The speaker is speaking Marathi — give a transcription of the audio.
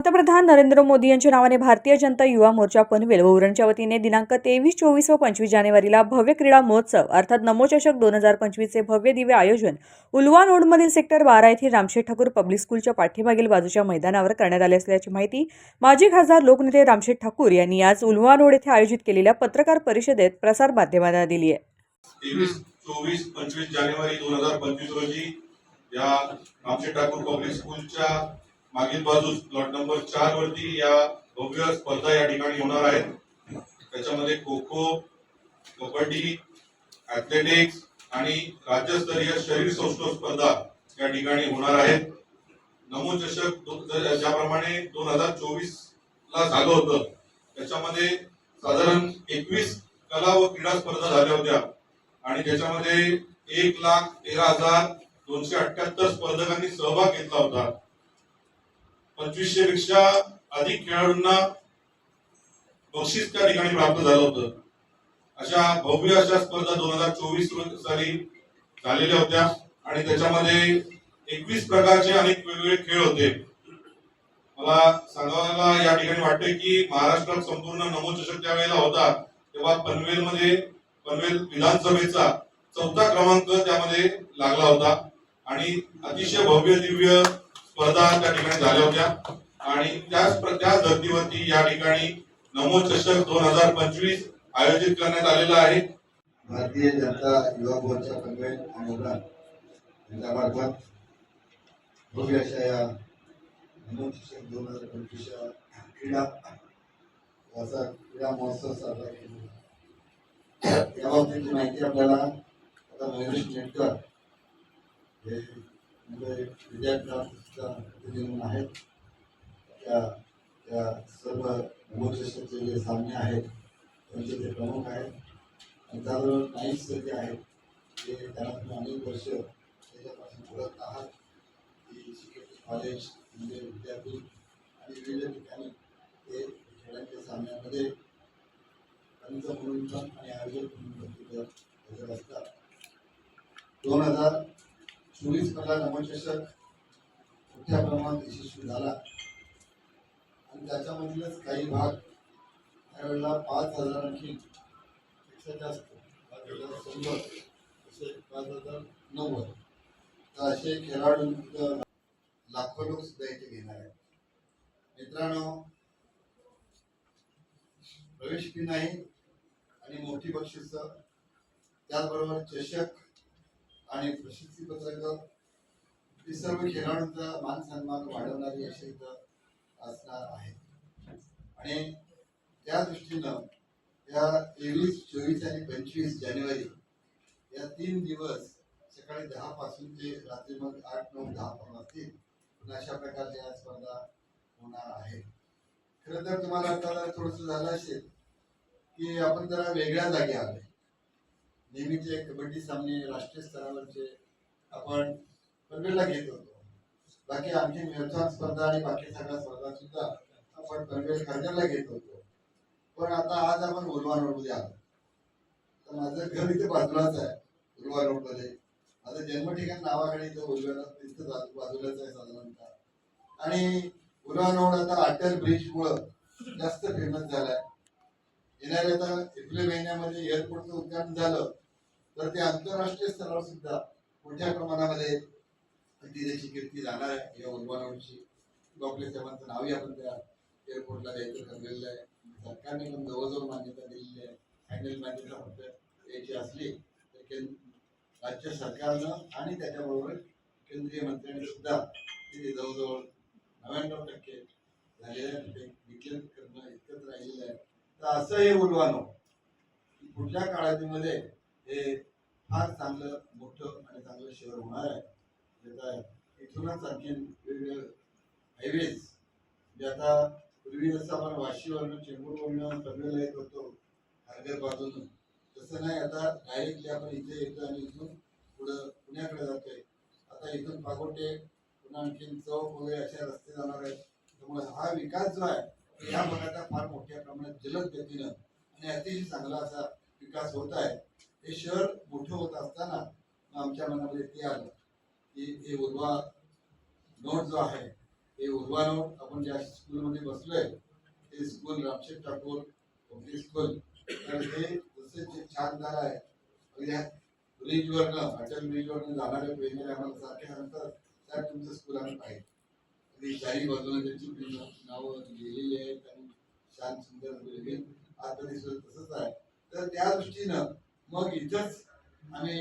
पंतप्रधान नरेंद्र मोदी यांच्या नावाने भारतीय जनता युवा मोर्चा पनवेल व उरणच्या वतीने दिनांक तेवीस चोवीस व पंचवीस जानेवारीला भव्य क्रीडा महोत्सव अर्थात नमोचषक दोन हजार पंचवीसचे भव्य दिव्य आयोजन उलवा रोडमधील सेक्टर बारा येथील रामशेठ ठाकूर पब्लिक स्कूलच्या पाठीमागील बाजूच्या मैदानावर करण्यात आले असल्याची माहिती माजी खासदार लोकनेते रामशेठ ठाकूर यांनी आज उलवा रोड येथे आयोजित केलेल्या पत्रकार परिषदेत प्रसार माध्यमांना दिली आहे. चोवीस पंचवीस जानेवारी दोन हजार पंचवीस रोजी या रामशेठ ठाकूर पब्लिक स्कूलच्या मागील बाजूस प्लॉट नंबर चार वरती या भव्य स्पर्धा या ठिकाणी होणार आहेत. त्याच्यामध्ये खो खो कबड्डी ऍथलेटिक्स आणि राज्यस्तरीय शरीर सौष्ठव स्पर्धा या ठिकाणी होणार आहेत. नमो चषक ज्याप्रमाणे दोन हजार चोवीस ला झालं होतं त्याच्यामध्ये साधारण एकवीस कला व क्रीडा स्पर्धा झाल्या होत्या. आणि त्याच्यामध्ये एक लाख तेरा हजार दोनशे अठ्याहत्तर स्पर्धकांनी सहभाग घेतला होता. पंचवीसशे पेक्षा अधिक खेळाडूंना बक्षीस त्या ठिकाणी प्राप्त झालं होतं. अशा भव्य अशा स्पर्धा दोन हजार चोवीस साली झालेल्या होत्या आणि त्याच्यामध्ये एकवीस प्रकारचे अनेक वेगवेगळे खेळ होते. मला सांगायला या ठिकाणी वाटतंय की महाराष्ट्रात संपूर्ण नमो त्यावेळेला होता तेव्हा पनवेलमध्ये पनवेल विधानसभेचा चौथा क्रमांक त्यामध्ये लागला होता. आणि अतिशय भव्य दिव्य स्पर्धा त्या ठिकाणी झाल्या होत्या. आणि त्याच त्याच धर्तीवरती या ठिकाणी नमो चषक दोन हजार पंचवीस आयोजित करण्यात आलेला आहे. भारतीय जनता युवा मोर्चा पनवेल आणि उरण यांच्यामार्फत भव्य अशा या नमोचषक दोन हजार पंचवीसच्या क्रीडा क्रीडा महोत्सव साजरा केला. याबाबतीची माहिती आपल्याला आता महेश नेटकर हे म्हणजे विद्यापीठाचा आहेत त्या त्या सर्व नमोचषकचे जे सामने आहेत त्यांचे ते प्रमुख आहेत आणि त्याबरोबर नाईक सर जे आहेत ते त्यांना तुम्ही अनेक वर्ष त्याच्यापासून बोलत आहात की शिकेटी कॉलेज म्हणजे विद्यापीठ आणि विविध ठिकाणी ते खेळांच्या सामन्यामध्ये पंच म्हणून पण आणि आयोजक म्हणून हजर असतात. दोन हजार चोवीस मधला नमचषक मोठ्या प्रमाणात यशस्वी झाला. आणि त्याच्यामधीलच काही भाग त्यावेळेला पाच हजारांची पेक्षा जास्त पाच हजार शंभर असे पाच हजार नव्वद. तर असे खेळाडू लाखो लोक सुद्धा इथे घेणार आहेत. मित्रांनो प्रवेश फी नाही आणि मोठी बक्षिस त्याचबरोबर चषक आणि प्रशस्ती पत्रक हे सर्व खेळाडूंचा मान सन्मान वाढवणारी अशी असणार आहे. आणि त्या दृष्टीनं या तेवीस चोवीस आणि पंचवीस जानेवारी या तीन दिवस सकाळी दहा पासून ते रात्री मग आठ नऊ दहा पर्यंत असतील. पण अशा प्रकारच्या या स्पर्धा होणार आहे. खरं तर तुम्हाला आता थोडस झालं असेल की आपण जरा वेगळ्या जागी आलोय. नेहमीचे कबड्डी सामने राष्ट्रीय स्तरावरचे आपण पनवेलला घेत होतो. बाकी आमची मॅरेथॉन स्पर्धा आणि बाकी सगळ्या स्पर्धा सुद्धा आपण पनवेल कर्जला घेत होतो. पण आता आज आपण उलवा रोडमध्ये आलो. तर माझं घर इथे बाजूलाच आहे उलवा रोडमध्ये. माझं जन्म ठिकाण नावाकडे इथं उलव्याला तिथं बाजूलाच आहे साधारणतः. आणि उलवा रोड आता अटल ब्रिजमुळं जास्त फेमस झालाय. येणाऱ्या आता एप्रिल महिन्यामध्ये एअरपोर्टचं उद्घाटन झालं. तर ते आंतरराष्ट्रीय स्तरावर सुद्धा मोठ्या प्रमाणामध्ये ती कीर्ती जाणार आहे. या उलवा रोडची गोखले साहेबांचं नावही आपण त्या एअरपोर्टला द्यायचं ठरलेलं आहे. सरकारने पण जवळजवळ मान्यता दिलेली आहे. फायनल मान्यता फक्त द्यायची असली तर केंद्र राज्य सरकारनं आणि त्याच्याबरोबर केंद्रीय मंत्र्यांनी सुद्धा तिथे जवळजवळ नव्याण्णव टक्के झालेलं आहे ते डिक्लेअर करणं इतकंच राहिलेलं आहे. तर असं हे उलवानो की पुढच्या काळामध्ये हे फार चांगलं मोठं आणि चांगलं शहर होणार आहे. म्हणजे त्याचा इथूनच आणखीन वेगवेगळे हायवेज जे आता पूर्वी जसं आपण वाशीवरनं चेंबूरवरनं पनवेलला येत होतो खारघर बाजून तसं नाही. आता डायरेक्टली आपण इथे येतो आणि इथून पुढं पुण्याकडे जातोय. आता इथून पागोटे पुन्हा आणखीन चौक वगैरे अशा रस्ते जाणार आहेत. त्यामुळे हा विकास जो आहे या भागाचा फार मोठ्या प्रमाणात जलद गतीनं आणि अतिशय चांगला असा विकास होत आहे. हे शहर मोठं होत असताना मग आमच्या मनामध्ये ते आलं की हे उर्वा नोट जो आहे हे उर्वानो आपण ज्या स्कूलमध्ये बसलोय ते school Ramsheth Thakur public school तर हे जसे जे छान झालं आहे ब्रिजवरनं अटल ब्रिजवरनं जाणारे वेगवेगळे आम्हाला सारखे सांगतात साहेब तुमचं स्कूल आम्ही पाहिजे आणि चारी बाजूला त्यांची नावं लिहिलेली आहेत आणि छान सुंदर बिल्डिंग आतमध्ये सुद्धा तसंच आहे. तर त्या दृष्टीनं मग इथंच आम्ही